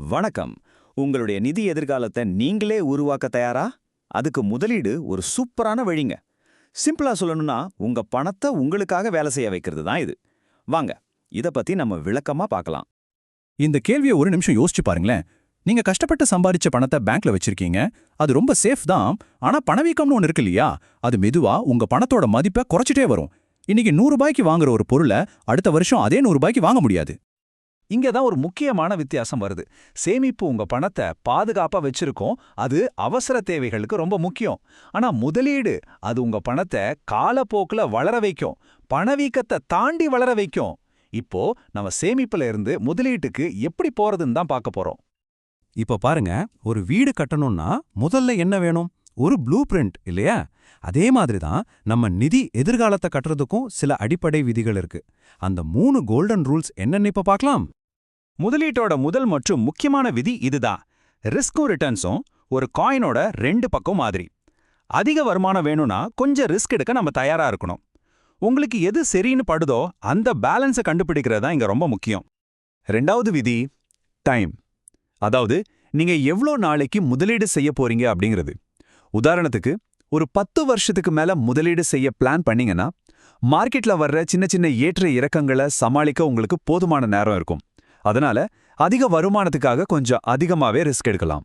வணக்கம். உங்களுடைய நிதி எதிர்காலத்தை நீங்களே உருவாக்க தயாரா? அதுக்கு முதலீடு ஒரு சூப்பரான வழிங்க. சிம்பிளா சொல்லணும்னா உங்க பணத்தை உங்களுக்காக வேலை செய்ய வைக்கிறது தான் இது. வாங்க இத பத்தி நம்ம விளக்கமா பார்க்கலாம். இந்த கேள்வியை ஒரு நிமிஷம் யோசிச்சு பாருங்களேன். நீங்க கஷ்டப்பட்டு சம்பாதிச்ச பணத்தை பேங்க்ல வச்சிருக்கீங்க. அது ரொம்ப சேஃப் தான். ஆனா பணவீக்கம்னு ஒன்று இருக்கு இல்லையா? அது மெதுவா உங்க பணத்தோட மதிப்பை குறைச்சிட்டே வரும். இன்னைக்கு நூறு ரூபாய்க்கு வாங்குற ஒரு பொருளை அடுத்த வருஷம் அதே நூறு ரூபாய்க்கு வாங்க முடியாது. இங்க தான் ஒரு முக்கியமான வித்தியாசம் வருது. சேமிப்பு உங்க பணத்தை பாதுகாப்பா வச்சிருக்கோம். அது அவசர தேவைகளுக்கு ரொம்ப முக்கியம். ஆனா முதலீடு அது உங்க பணத்தை காலப்போக்குல வளர வைக்கும். பணவீக்கத்தை தாண்டி வளர வைக்கும். இப்போ நம்ம சேமிப்புல இருந்து முதலீட்டுக்கு எப்படி போறதுன்னு தான் பார்க்க போறோம். இப்ப பாருங்க ஒரு வீடு கட்டணும்னா முதல்ல என்ன வேணும்? ஒரு ப்ளூ பிரிண்ட் இல்லையா? அதே மாதிரி தான் நம்ம நிதி எதிர்காலத்தை கட்டுறதுக்கும் சில அடிப்படை விதிகள் இருக்கு. அந்த மூணு கோல்டன் ரூல்ஸ் என்னன்னு இப்ப பார்க்கலாம். முதலீட்டோட முதல் மற்றும் முக்கியமான விதி இதுதான். ரிஸ்க்கும் ரிட்டர்ன்ஸும் ஒரு காயினோட ரெண்டு பக்கம் மாதிரி. அதிக வருமானம் வேணும்னா கொஞ்சம் ரிஸ்க் எடுக்க நம்ம தயாரா இருக்கணும். உங்களுக்கு எது சரின்னு படுதோ அந்த பேலன்ஸை கண்டுபிடிக்கிறது தான் இங்க ரொம்ப முக்கியம். ரெண்டாவது விதி டைம் அதாவது நீங்க எவ்வளோ நாளைக்கு முதலீடு செய்ய போறீங்க அப்படிங்கிறது. உதாரணத்துக்கு ஒரு பத்து வருஷத்துக்கு மேல முதலீடு செய்ய பிளான் பண்ணீங்கன்னா மார்க்கெட்ல வர்ற சின்ன சின்ன ஏற்ற இறக்கங்களை சமாளிக்க உங்களுக்கு போதுமான நேரம் இருக்கும். அதனால அதிக வருமானத்துக்காக கொஞ்சம் அதிகமாவே ரிஸ்க் எடுக்கலாம்.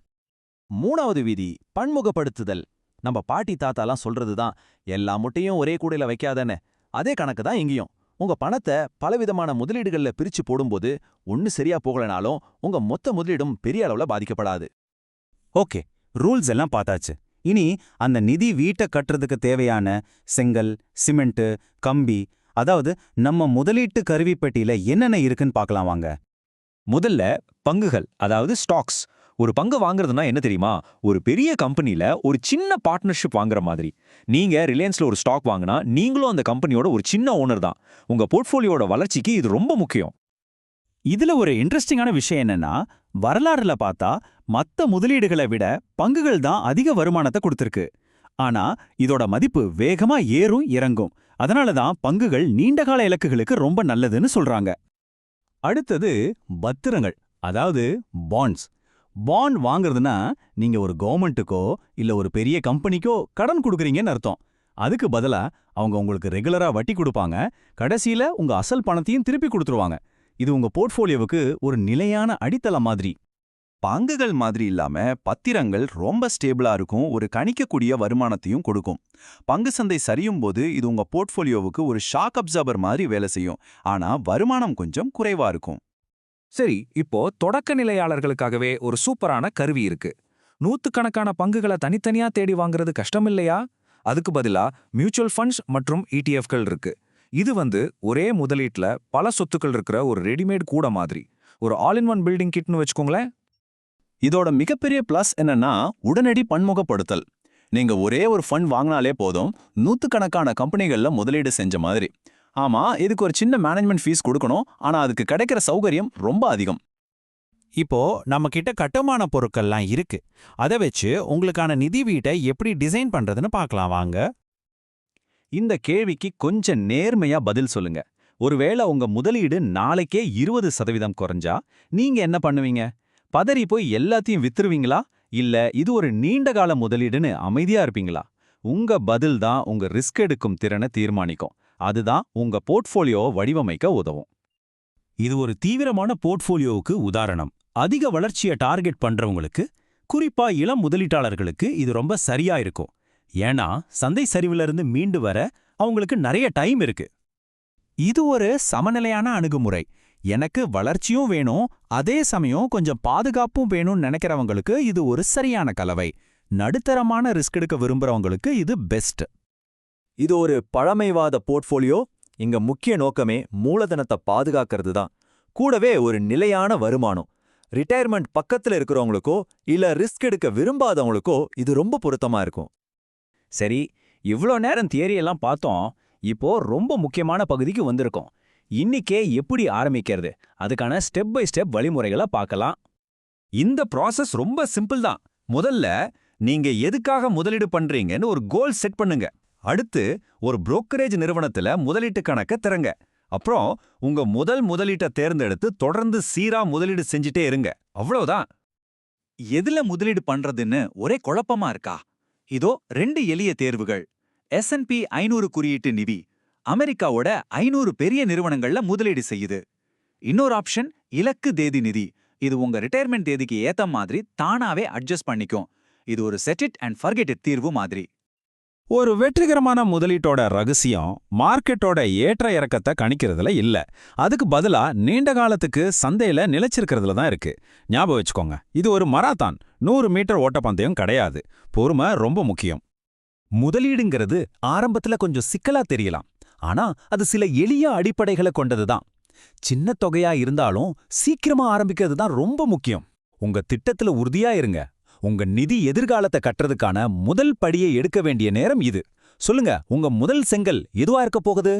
மூணாவது விதி பன்முகப்படுத்துதல். நம்ம பாட்டி தாத்தாலாம் சொல்றது தான் எல்லா முட்டையும் ஒரே கூடையில வைக்காதன்னு. அதே கணக்கு தான் இங்கேயும். உங்க பணத்தை பலவிதமான முதலீடுகள்ல பிரிச்சு போடும்போது ஒன்னு சரியா போகலனாலும் உங்க மொத்த முதலீடும் பெரிய அளவுல பாதிக்கப்படாது. ஓகே ரூல்ஸ் எல்லாம் பார்த்தாச்சு. இனி அந்த நிதி வீட்டை கட்டுறதுக்கு தேவையான செங்கல் சிமெண்ட் கம்பி அதாவது நம்ம முதலீட்டு கருவிப்பெட்டியில என்னென்ன இருக்குன்னு பார்க்கலாம் வாங்க. முதல்ல பங்குகள் அதாவது ஸ்டாக்ஸ் ஒரு பங்கு வாங்குறதுனா என்ன தெரியுமா? ஒரு பெரிய கம்பெனில ஒரு சின்ன பார்ட்னர்ஷிப் வாங்குற மாதிரி. நீங்க ரிலையன்ஸ்ல ஒரு ஸ்டாக் வாங்கினா நீங்களும் அந்த கம்பெனியோட ஒரு சின்ன ஓனர் தான். உங்க போர்ட்ஃபோலியோட வளர்ச்சிக்கு இது ரொம்ப முக்கியம். இதுல ஒரு இன்ட்ரெஸ்டிங்கான விஷயம் என்னன்னா வரலாறுல பார்த்தா மத்த முதலீடுகளை விட பங்குகள் தான் அதிக வருமானத்தை கொடுத்துருக்கு. ஆனா இதோட மதிப்பு வேகமா ஏறும் இறங்கும். அதனால தான் பங்குகள் நீண்டகால இலக்குகளுக்கு ரொம்ப நல்லதுன்னு சொல்றாங்க. அடுத்தது பத்திரங்கள் அதாவது பாண்ட்ஸ் பாண்ட் வாங்குறதுனா நீங்க ஒரு கவர்மெண்ட்டுக்கோ இல்ல ஒரு பெரிய கம்பெனிக்கோ கடன் கொடுக்குறீங்கன்னு அர்த்தம். அதுக்கு பதிலா அவங்க உங்களுக்கு ரெகுலரா வட்டி கொடுப்பாங்க. கடைசியில உங்க அசல் பணத்தையும் திருப்பி கொடுத்துருவாங்க. இது உங்க போர்ட்ஃபோலியோவுக்கு ஒரு நிலையான அடித்தளம் மாதிரி. பங்குகள் மாதிரி இல்லாம பத்திரங்கள் ரொம்ப ஸ்டேபிளா இருக்கும். ஒரு கணிக்கக்கூடிய வருமானத்தையும் கொடுக்கும். பங்கு சந்தை சரியும் போது இது உங்க போர்ட்ஃபோலியோவுக்கு ஒரு ஷாக் அப்சர்வர் மாதிரி வேலை செய்யும். ஆனா வருமானம் கொஞ்சம் குறைவா இருக்கும். சரி இப்போ தொடக்க நிலையாளர்களுக்காகவே ஒரு சூப்பரான கருவி இருக்கு. நூத்துக்கணக்கான பங்குகளை தனித்தனியா தேடி வாங்குறது கஷ்டம் இல்லையா அதுக்கு பதிலா மியூச்சுவல் ஃபண்ட்ஸ் மற்றும் இடிஎஃப்கள் இருக்கு. இது வந்து ஒரே முதலீட்ல பல சொத்துக்கள் இருக்கிற ஒரு ரெடிமேட் கூட மாதிரி. ஒரு ஆல் இன் ஒன் பில்டிங் கிட்னு வச்சுக்கோங்களேன். இதோட மிகப்பெரிய பிளஸ் என்னன்னா உடனடி பன்முகப்படுத்தல். நீங்க ஒரே ஒரு ஃபண்ட் வாங்கினாலே போதும் நூத்துக்கணக்கான கம்பெனிகள்ல முதலீடு செஞ்ச மாதிரி. ஆமா இதுக்கு ஒரு சின்ன மேனேஜ்மெண்ட் ஃபீஸ் கொடுக்கணும் ஆனா அதுக்கு கிடைக்கிற சௌகரியம் ரொம்ப அதிகம். இப்போ நம்ம கிட்ட கட்டுமான பொருட்கள்லாம் இருக்கு. அதை வச்சு உங்களுக்கான நிதி வீட்டை எப்படி டிசைன் பண்றதுன்னு பார்க்கலாம் வாங்க. இந்த கேள்விக்கு கொஞ்சம் நேர்மையா பதில் சொல்லுங்க. ஒருவேளை உங்க முதலீடு நாளைக்கே இருபது சதவீதம் குறைஞ்சா நீங்க என்ன பண்ணுவீங்க? பதறி போய் எல்லாத்தையும் வித்துருவீங்களா? இல்ல இது ஒரு நீண்டகால முதலீடுன்னு அமைதியா இருப்பீங்களா? உங்க பதில் தான் உங்க ரிஸ்க் எடுக்கும் திறனை தீர்மானிக்கும். அதுதான் உங்க போர்ட்ஃபோலியோவை வடிவமைக்க உதவும். இது ஒரு தீவிரமான போர்ட்ஃபோலியோவுக்கு உதாரணம். அதிக வளர்ச்சியை டார்கெட் பண்றவங்களுக்கு குறிப்பா இளம் முதலீட்டாளர்களுக்கு இது ரொம்ப சரியா இருக்கும். ஏன்னா சந்தை சரிவிலிருந்து மீண்டு வர அவங்களுக்கு நிறைய டைம் இருக்கு. இது ஒரு சமநிலையான அணுகுமுறை. எனக்கு வளர்ச்சியும் வேணும் அதே சமயம் கொஞ்சம் பாதுகாப்பும் வேணும்னு நினைக்கிறவங்களுக்கு இது ஒரு சரியான கலவை. நடுத்தரமான ரிஸ்க் எடுக்க விரும்புறவங்களுக்கு இது பெஸ்ட். இது ஒரு பழமைவாத போர்ட்ஃபோலியோ. இங்க முக்கிய நோக்கமே மூலதனத்தை பாதுகாக்கிறது தான் கூடவே ஒரு நிலையான வருமானம். ரிட்டையர்மெண்ட் பக்கத்துல இருக்கிறவங்களுக்கோ இல்ல ரிஸ்க் எடுக்க விரும்பாதவங்களுக்கோ இது ரொம்ப பொருத்தமா இருக்கும். சரி இவ்ளோ நேரம் தியரியெல்லாம் பார்த்தோம் இப்போ ரொம்ப முக்கியமான பகுதிக்கு வந்திருக்கோம். இன்னிக்கே எப்படி ஆரம்பிக்கிறது? அதுக்கான ஸ்டெப் பை ஸ்டெப் வழிமுறைகளை பார்க்கலாம். இந்த ப்ராசஸ் ரொம்ப சிம்பிள் தான். முதல்ல நீங்க எதுக்காக முதலீடு பண்றீங்கன்னு ஒரு கோல் செட் பண்ணுங்க. அடுத்து ஒரு புரோக்கரேஜ் நிறுவனத்துல முதலீட்டு கணக்க திறங்க. அப்புறம் உங்க முதல் முதலீட்டை தேர்ந்தெடுத்து தொடர்ந்து சீரா முதலீடு செஞ்சுட்டே இருங்க. அவ்வளவுதான். எதுல முதலீடு பண்றதுன்னு ஒரே குழப்பமா இருக்கா? இதோ ரெண்டு எளிய தேர்வுகள். எஸ்என்பி ஐநூறு குறியீட்டு நிதி அமெரிக்காவோட ஐநூறு பெரிய நிறுவனங்கள்ல முதலீடு செய்யுது. இன்னொரு ஆப்ஷன் இலக்கு தேதி நிதி. இது உங்க ரிட்டையர்மெண்ட் தேதிக்கு ஏத்த மாதிரி தானாவே அட்ஜஸ்ட் பண்ணிக்கும். இது ஒரு செட் இட் அண்ட் ஃபர்கெட் தீர்வு மாதிரி. ஒரு வெற்றிகரமான முதலீட்டோட ரகசியம் மார்க்கெட்டோட ஏற்ற இறக்கத்தை கணிக்கிறதுல இல்ல. அதுக்கு பதிலா நீண்ட காலத்துக்கு சந்தையில நிலைச்சிருக்கிறதுல தான் இருக்கு. ஞாபகம் வச்சுக்கோங்க இது ஒரு மராத்தான் நூறு மீட்டர் ஓட்டப்பந்தயம் கிடையாது. பொறுமை ரொம்ப முக்கியம். முதலீடுங்கிறது ஆரம்பத்துல கொஞ்சம் சிக்கலா தெரியலாம். ஆனா அது சில எளிய அடிப்படைகளை கொண்டதுதான். சின்ன தொகையா இருந்தாலும் சீக்கிரமா ஆரம்பிக்கிறது தான் ரொம்ப முக்கியம். உங்க திட்டத்துல உறுதியா இருங்க. உங்க நிதி எதிர்காலத்தை கட்டுறதுக்கான முதல் படியை எடுக்க வேண்டிய நேரம் இது. சொல்லுங்க உங்க முதல் செங்கல் எதுவா இருக்க போகுது?